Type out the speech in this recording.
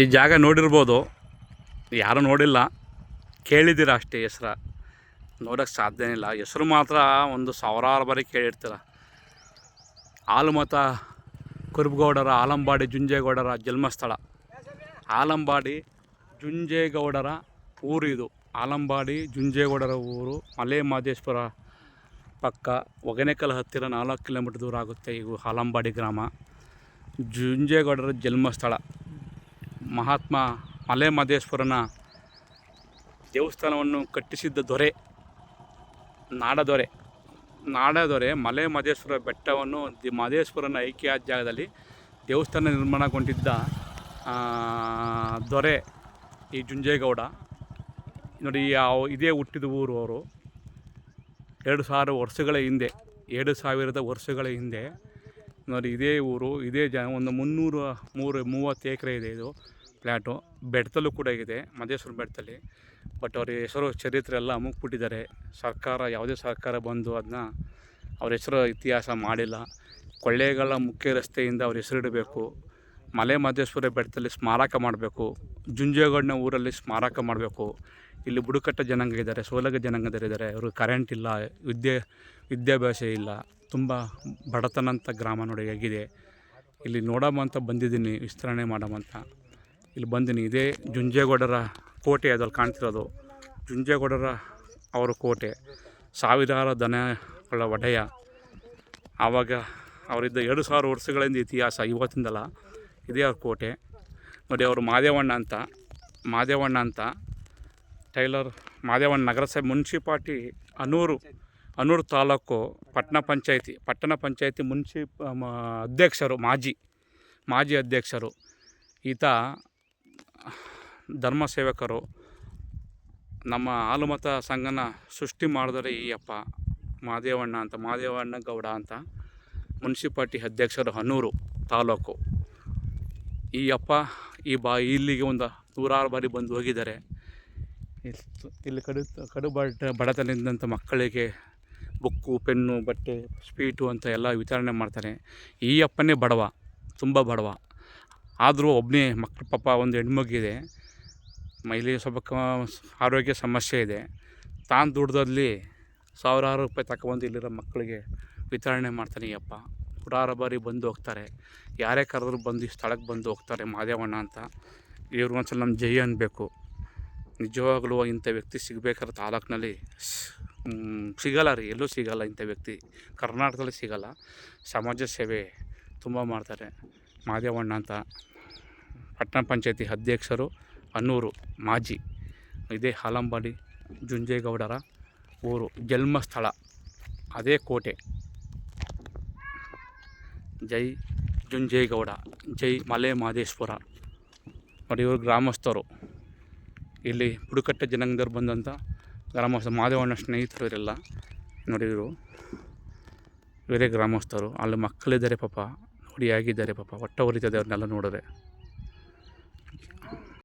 ಈ ಜಾಗ ನೋಡಿರ್ಬೋದು. ಯಾರೂ ನೋಡಿಲ್ಲ. ಕೇಳಿದ್ದೀರ ಅಷ್ಟೇ ಹೆಸ್ರ. ನೋಡೋಕ್ಕೆ ಸಾಧ್ಯನೇ ಇಲ್ಲ ಹೆಸರು ಮಾತ್ರ ಒಂದು ಸಾವಿರಾರು ಬಾರಿ ಕೇಳಿರ್ತೀರ. ಆಲಮತ ಕುರುಬಗೌಡರ, ಆಲಂಬಾಡಿ ಜುಂಜೇಗೌಡರ ಜನ್ಮಸ್ಥಳ. ಆಲಂಬಾಡಿ ಜುಂಜೇಗೌಡರ ಊರು ಇದು. ಆಲಂಬಾಡಿ ಜುಂಜೇಗೌಡರ ಊರು. ಮಲೆ ಮಹದೇಶ್ವರ ಪಕ್ಕ ಒಗನೆಕಲ್ ಹತ್ತಿರ ನಾಲ್ಕು ಕಿಲೋಮೀಟ್ರ್ ದೂರ ಆಗುತ್ತೆ. ಇವು ಆಲಂಬಾಡಿ ಗ್ರಾಮ. ಜುಂಜೇಗೌಡರ ಜನ್ಮಸ್ಥಳ. ಮಹಾತ್ಮ ಮಲೆ ಮಹದೇಶ್ವರನ ದೇವಸ್ಥಾನವನ್ನು ಕಟ್ಟಿಸಿದ್ದ ದೊರೆ, ನಾಡದೊರೆ. ನಾಡದೊರೆ ಮಲೆ ಮಹದೇಶ್ವರ ಬೆಟ್ಟವನ್ನು ದಿ ಮಹದೇಶ್ವರನ ಐಕ್ಯ ಜಾಗದಲ್ಲಿ ದೇವಸ್ಥಾನ ನಿರ್ಮಾಣಗೊಂಡಿದ್ದ ದೊರೆ ಈ ಜುಂಜೇಗೌಡ. ನೋಡಿ ಯಾವ ಇದೇ ಹುಟ್ಟಿದ ಊರು ಅವರು. ಎರಡು ಸಾವಿರ ವರ್ಷಗಳ ಹಿಂದೆ, ಎರಡು ಸಾವಿರದ ವರ್ಷಗಳ ಹಿಂದೆ ನೋಡಿ, ಇದೇ ಊರು, ಇದೇ ಜ, ಒಂದು ಮುನ್ನೂರು, ಮೂರು, ಮೂವತ್ತು ಎಕರೆ ಇದೆ ಇದು ಫ್ಲ್ಯಾಟು ಬೆಟ್ಟದಲ್ಲೂ ಕೂಡ ಇದೆ ಮದೇಶ್ವರ ಬೆಟ್ಟದಲ್ಲಿ. ಬಟ್ ಅವ್ರ ಹೆಸರು, ಚರಿತ್ರೆ ಎಲ್ಲ ಮುಗ್ಬಿಟ್ಟಿದ್ದಾರೆ ಸರ್ಕಾರ, ಯಾವುದೇ ಸರ್ಕಾರ ಬಂದು ಅದನ್ನ ಅವ್ರ ಹೆಸರು ಇತಿಹಾಸ ಮಾಡಿಲ್ಲ. ಕೊಳ್ಳೇಗಾಲ ಮುಖ್ಯ ರಸ್ತೆಯಿಂದ ಅವ್ರ ಹೆಸರಿಡಬೇಕು ಮಲೆ ಮಹದೇಶ್ವರ ಬೆಟ್ಟದಲ್ಲಿ ಸ್ಮಾರಕ ಮಾಡಬೇಕು. ಜುಂಜೇಗೌಡನ ಊರಲ್ಲಿ ಸ್ಮಾರಕ ಮಾಡಬೇಕು. ಇಲ್ಲಿ ಬುಡಕಟ್ಟ ಜನಾಂಗ ಇದ್ದಾರೆ, ಸೋಲಗ ಜನಾಂಗದರಿದ್ದಾರೆ ಅವರು ಕರೆಂಟ್ ಇಲ್ಲ, ವಿದ್ಯೆ, ವಿದ್ಯಾಭ್ಯಾಸ ಇಲ್ಲ. ತುಂಬ ಬಡತನ ಗ್ರಾಮ ನೋಡಿ ಹೇಗಿದೆ. ಇಲ್ಲಿ ನೋಡಮಂತ ಬಂದಿದ್ದೀನಿ, ವಿಸ್ತರಣೆ ಮಾಡಮಂತ ಇಲ್ಲಿ ಬಂದಿನಿ, ಇದೇ ಜುಂಜೇಗೌಡರ ಕೋಟೆ ಅದ್ರಲ್ಲಿ ಕಾಣ್ತಿರೋದು. ಜುಂಜೇಗೌಡರ ಅವರ ಕೋಟೆ. ಸಾವಿರಾರು ದನಗಳ ಒಡೆಯ. ಆವಾಗ ಅವರಿದ್ದ ಎರಡು ಸಾವಿರ ವರ್ಷಗಳಿಂದ ಇತಿಹಾಸ, ಇವತ್ತಿಂದಲ್ಲ ಇದೇ ಅವ್ರ ಕೋಟೆ. ನೋಡಿ, ಅವರು ಮಾದೇವಣ್ಣ ಅಂತ. ಮಾದೇವಣ್ಣ ಅಂತ. ಟೈಲರ್ ಮಾದೇವಣ್ಣ ನಗರಸಭೆ ಮುನ್ಸಿಪಾಲ್ಟಿ ಅನೂರು ಅನೂರು ತಾಲೂಕು ಪಟ್ಟಣ ಪಂಚಾಯತಿ ಪಟ್ಟಣ ಪಂಚಾಯತಿ ಮುನ್ಸಿಪ್, ಮ- ಅಧ್ಯಕ್ಷರು, ಮಾಜಿ ಮಾಜಿ ಅಧ್ಯಕ್ಷರು. ಈತ ಧರ್ಮ ಸೇವಕರು. ನಮ್ಮ ಆಲುಮತ ಸಂಘನ ಸೃಷ್ಟಿ ಮಾಡಿದರೆ ಈ ಅಪ್ಪ ಮಾದೇವಣ್ಣ ಅಂತ, ಮಾದೇವಣ್ಣ ಗೌಡ ಅಂತ. ಮುನ್ಸಿಪಾಲ್ಟಿ ಅಧ್ಯಕ್ಷರು ಹನೂರು ತಾಲೂಕು. ಈ ಅಪ್ಪ ಈ ಬಾ, ಇಲ್ಲಿಗೆ ಒಂದು ನೂರಾರು ಬಾರಿ ಬಂದು ಹೋಗಿದ್ದಾರೆ. ಇಲ್ಲಿ ಕಡು ಕಡು ಬಡ, ಬಡತನದಿಂದಂಥ ಮಕ್ಕಳಿಗೆ ಬುಕ್ಕು, ಪೆನ್ನು, ಬಟ್ಟೆ ಸ್ವೀಟು ಅಂತ ಎಲ್ಲ ವಿತರಣೆ ಮಾಡ್ತಾನೆ ಈ ಅಪ್ಪನೇ ಬಡವ, ತುಂಬ ಬಡವ. ಆದರೂ ಒಬ್ಬನೇ ಮಕ್ಕಳು ಪಾಪ ಒಂದು ಹೆಣ್ಮಗಿದೆ ಮೈಲಿ ಸ್ವಲ್ಪ ಆರೋಗ್ಯ ಸಮಸ್ಯೆ ಇದೆ. ತಾನು ದುಡ್ದಲ್ಲಿ ಸಾವಿರಾರು ರೂಪಾಯಿ ತಗೊಬಂದು ಇಲ್ಲಿರೋ ಮಕ್ಕಳಿಗೆ ವಿತರಣೆ ಮಾಡ್ತಾನೆ ಈ ಅಪ್ಪ. ನೂರಾರು ಬಾರಿ ಬಂದು ಹೋಗ್ತಾರೆ. ಯಾರೇ ಕರೆದ್ರು ಬಂದು ಈ ಸ್ಥಳಕ್ಕೆ ಬಂದು ಹೋಗ್ತಾರೆ ಮಾದೇವಣ್ಣ ಅಂತ. ಇವ್ರಿಗೊಂದ್ಸಲ ನಮ್ಮ ಜೈ ಅನ್ನಬೇಕು ನಿಜವಾಗ್ಲೂ ಇಂಥ ವ್ಯಕ್ತಿ ಸಿಗಬೇಕಾದ್ರೆ ತಾಲೂಕಿನಲ್ಲಿ ಸಿಗಲ್ಲ ರೀ. ಎಲ್ಲೂ ಸಿಗಲ್ಲ ಇಂಥ ವ್ಯಕ್ತಿ. ಕರ್ನಾಟಕದಲ್ಲಿ ಸಿಗಲ್ಲ. ಸಮಾಜ ಸೇವೆ ತುಂಬ ಮಾಡ್ತಾರೆ. ಮಾದೇವಣ್ಣ ಅಂತ. ಪಟ್ಟಣ ಪಂಚಾಯತಿ ಅಧ್ಯಕ್ಷರು ಅನ್ನೂರು, ಮಾಜಿ. ಇದೇ ಹಾಲಂಬಾಡಿ, ಜುಂಜೇಗೌಡರ ಊರು. ಜನ್ಮಸ್ಥಳ ಅದೇ ಕೋಟೆ. ಜೈ ಜುಂಜೇಗೌಡ. ಜೈ ಮಲೆ ಮಹದೇಶ್ವರ ನೋಡಿ ಇವರು ಗ್ರಾಮಸ್ಥರು. ಇಲ್ಲಿ ಬುಡಕಟ್ಟ ಜನಾಂಗದವ್ರು ಬಂದಂಥ ಗ್ರಾಮಸ್ಥ ಮಾದೇವಣ್ಣ ಸ್ನೇಹಿತರು ಇವರೆಲ್ಲ ನೋಡಿ ಇವರು. ಗ್ರಾಮಸ್ಥರು. ಅಲ್ಲಿ ಮಕ್ಕಳಿದ್ದಾರೆ ಪಾಪ. ನೋಡಿ ಹೇಗಿದ್ದಾರೆ ಪಾಪ. ಹೊಟ್ಟೆ ಉರಿತದೆ ಅವ್ರನ್ನೆಲ್ಲ ನೋಡಿದ್ರೆ